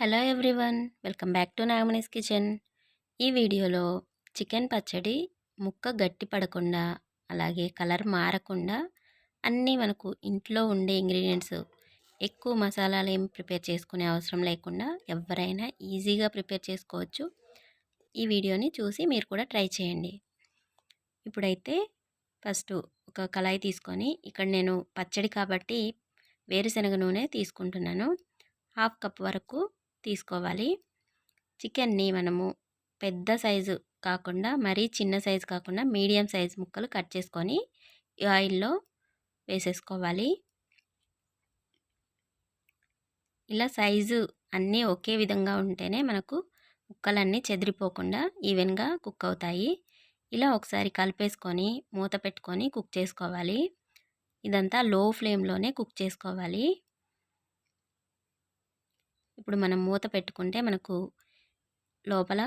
Hello everyone welcome back to Nagamani's kitchen ఈ వీడియోలో chicken పచ్చడి ముక్క గట్టి పడకుండా అలాగే కలర్ మారకుండా అన్నీ మనకు ఇంట్లో ఉండే ఇంగ్రీడియంట్స్ ఎక్కువ మసాలాలు ఏం ప్రిపేర్ చేసుకునే అవసరం లేకుండా ఎవరైనా ఈజీగా ప్రిపేర్ చేసుకోవచ్చు. ఈ వీడియోని చూసి మీరు కూడా ట్రై చేయండి. ఇప్పుడైతే ఫస్ట్ ఒక కళాయి తీసుకొని ఇక్కడ నేను పచ్చడి కాబట్టి వేరుశనగ నూనె తీసుకుంటున్నాను. హాఫ్ కప్ వరకు తీసుకోవాలి. చికెన్ని మనము పెద్ద సైజు కాకుండా మరీ చిన్న సైజు కాకుండా మీడియం సైజు ముక్కలు కట్ చేసుకొని ఈ ఆయిల్లో వేసేసుకోవాలి. ఇలా సైజు అన్నీ ఒకే విధంగా ఉంటేనే మనకు ముక్కలన్నీ చెదిరిపోకుండా ఈవెన్గా కుక్ అవుతాయి. ఇలా ఒకసారి కలిపేసుకొని మూత పెట్టుకొని కుక్ చేసుకోవాలి. ఇదంతా లో ఫ్లేమ్లోనే కుక్ చేసుకోవాలి. ఇప్పుడు మనం మూత పెట్టుకుంటే మనకు లోపల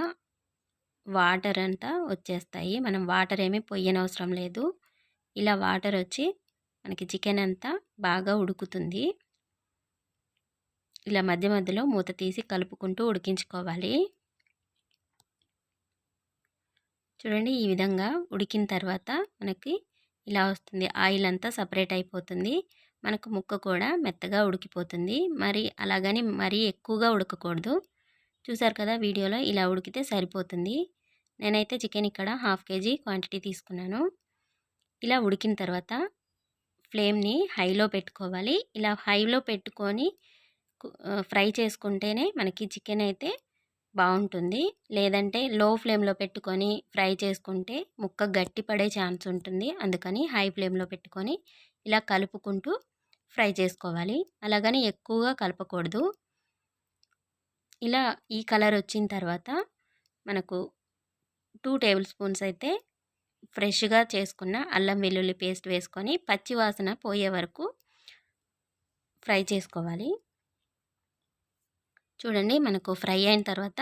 వాటర్ అంతా వచ్చేస్తాయి. మనం వాటర్ ఏమీ పొయ్యనవసరం లేదు. ఇలా వాటర్ వచ్చి మనకి చికెన్ అంతా బాగా ఉడుకుతుంది. ఇలా మధ్య మధ్యలో మూత తీసి కలుపుకుంటూ ఉడికించుకోవాలి. చూడండి ఈ విధంగా ఉడికిన తర్వాత మనకి ఇలా వస్తుంది. ఆయిల్ అంతా సపరేట్ అయిపోతుంది. మనకు ముక్క కూడా మెత్తగా ఉడికిపోతుంది. మరి అలాగని మరీ ఎక్కువగా ఉడకకూడదు. చూసారు కదా వీడియోలో ఇలా ఉడికితే సరిపోతుంది. నేనైతే చికెన్ ఇక్కడ హాఫ్ కేజీ క్వాంటిటీ తీసుకున్నాను. ఇలా ఉడికిన తర్వాత ఫ్లేమ్ని హైలో పెట్టుకోవాలి. ఇలా హైలో పెట్టుకొని ఫ్రై చేసుకుంటేనే మనకి చికెన్ అయితే బాగుంటుంది. లేదంటే లో ఫ్లేమ్లో పెట్టుకొని ఫ్రై చేసుకుంటే ముక్క గట్టి పడే ఛాన్స్ ఉంటుంది. అందుకని హై ఫ్లేమ్లో పెట్టుకొని ఇలా కలుపుకుంటూ ఫ్రై చేసుకోవాలి. అలాగని ఎక్కువగా కలపకూడదు. ఇలా ఈ కలర్ వచ్చిన తర్వాత మనకు టూ టేబుల్ స్పూన్స్ అయితే ఫ్రెష్గా చేసుకున్న అల్లం వెల్లుల్లి పేస్ట్ వేసుకొని పచ్చి వాసన పోయే వరకు ఫ్రై చేసుకోవాలి. చూడండి మనకు ఫ్రై అయిన తర్వాత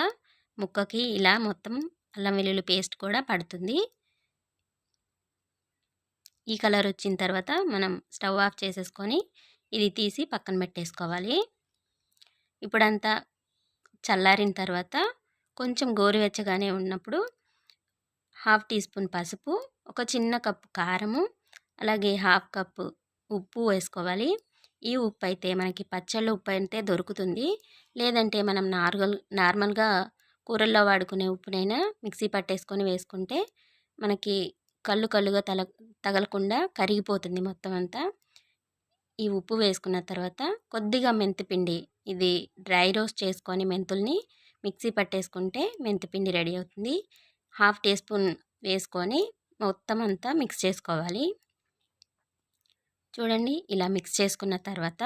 ముక్కకి ఇలా మొత్తం అల్లం వెల్లుల్లి పేస్ట్ కూడా పడుతుంది. ఈ కలర్ వచ్చిన తర్వాత మనం స్టవ్ ఆఫ్ చేసేసుకొని ఇది తీసి పక్కన పెట్టేసుకోవాలి. ఇప్పుడంతా చల్లారిన తర్వాత కొంచెం గోరువెచ్చగానే ఉన్నప్పుడు హాఫ్ టీ స్పూన్ పసుపు ఒక చిన్న కప్పు కారము అలాగే హాఫ్ కప్పు ఉప్పు వేసుకోవాలి. ఈ ఉప్పు అయితే మనకి పచ్చళ్ళ ఉప్పు అయితే దొరుకుతుంది. లేదంటే మనం నార్మల్ నార్మల్గా కూరల్లో వాడుకునే ఉప్పునైనా మిక్సీ పట్టేసుకొని వేసుకుంటే మనకి కళ్ళు కళ్ళుగా తల తగలకుండా కరిగిపోతుంది మొత్తం అంతా. ఈ ఉప్పు వేసుకున్న తర్వాత కొద్దిగా మెంతిపిండి ఇది డ్రై రోస్ట్ చేసుకొని మెంతుల్ని మిక్సీ పట్టేసుకుంటే మెంతిపిండి రెడీ అవుతుంది. హాఫ్ టీ స్పూన్ వేసుకొని మొత్తం అంతా మిక్స్ చేసుకోవాలి. చూడండి ఇలా మిక్స్ చేసుకున్న తర్వాత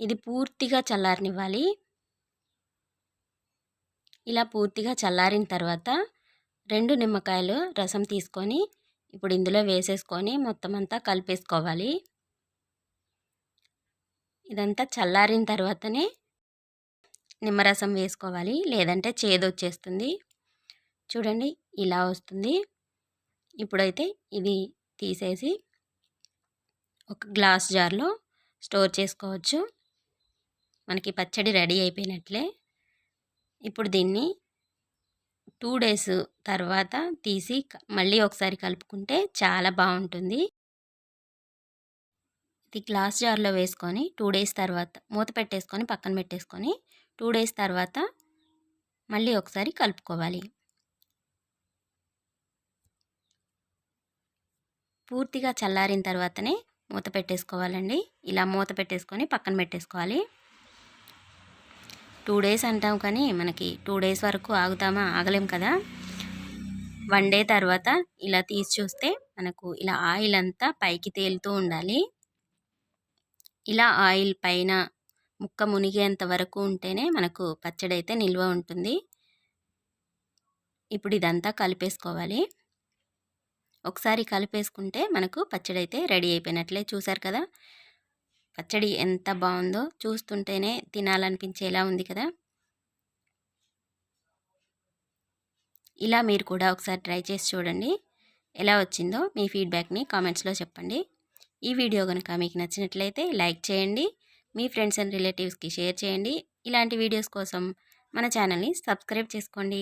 ఇది పూర్తిగా చల్లారనివ్వాలి. ఇలా పూర్తిగా చల్లారిన తర్వాత రెండు నిమ్మకాయలు రసం తీసుకొని ఇప్పుడు ఇందులో వేసేసుకొని మొత్తం అంతా కలిపేసుకోవాలి. ఇదంతా చల్లారిన తర్వాతనే నిమ్మరసం వేసుకోవాలి. లేదంటే చేదు వచ్చేస్తుంది. చూడండి ఇలా వస్తుంది. ఇప్పుడైతే ఇది తీసేసి ఒక గ్లాస్ జార్లో స్టోర్ చేసుకోవచ్చు. మనకి పచ్చడి రెడీ అయిపోయినట్లే. ఇప్పుడు దీన్ని టూ డేస్ తర్వాత తీసి మళ్ళీ ఒకసారి కలుపుకుంటే చాలా బాగుంటుంది. ఇది గ్లాస్ జార్లో వేసుకొని టూ డేస్ తర్వాత మూత పెట్టేసుకొని పక్కన పెట్టేసుకొని టూ డేస్ తర్వాత మళ్ళీ ఒకసారి కలుపుకోవాలి. పూర్తిగా చల్లారిన తర్వాతనే మూత పెట్టేసుకోవాలండి. ఇలా మూత పెట్టేసుకొని పక్కన పెట్టేసుకోవాలి. టూ డేస్ అంటాం కానీ మనకి టూ డేస్ వరకు ఆగుతామా? ఆగలేం కదా? వన్ డే తర్వాత ఇలా తీసి చూస్తే మనకు ఇలా ఆయిల్ అంతా పైకి తేలుతూ ఉండాలి. ఇలా ఆయిల్ పైన ముక్క మునిగేంత వరకు ఉంటేనే మనకు పచ్చడి అయితే నిల్వ ఉంటుంది. ఇప్పుడు ఇదంతా కలిపేసుకోవాలి. ఒకసారి కలిపేసుకుంటే మనకు పచ్చడి అయితే రెడీ అయిపోయినట్లే చూసారు కదా? పచ్చడి ఎంత బాగుందో చూస్తుంటేనే తినాలనిపించేలా ఉంది కదా. ఇలా మీరు కూడా ఒకసారి ట్రై చేసి చూడండి. ఎలా వచ్చిందో మీ ఫీడ్బ్యాక్ని కామెంట్స్లో చెప్పండి. ఈ వీడియో కనుక మీకు నచ్చినట్లయితే లైక్ చేయండి. మీ ఫ్రెండ్స్ అండ్ రిలేటివ్స్కి షేర్ చేయండి. ఇలాంటి వీడియోస్ కోసం మన ఛానల్ని సబ్స్క్రైబ్ చేసుకోండి.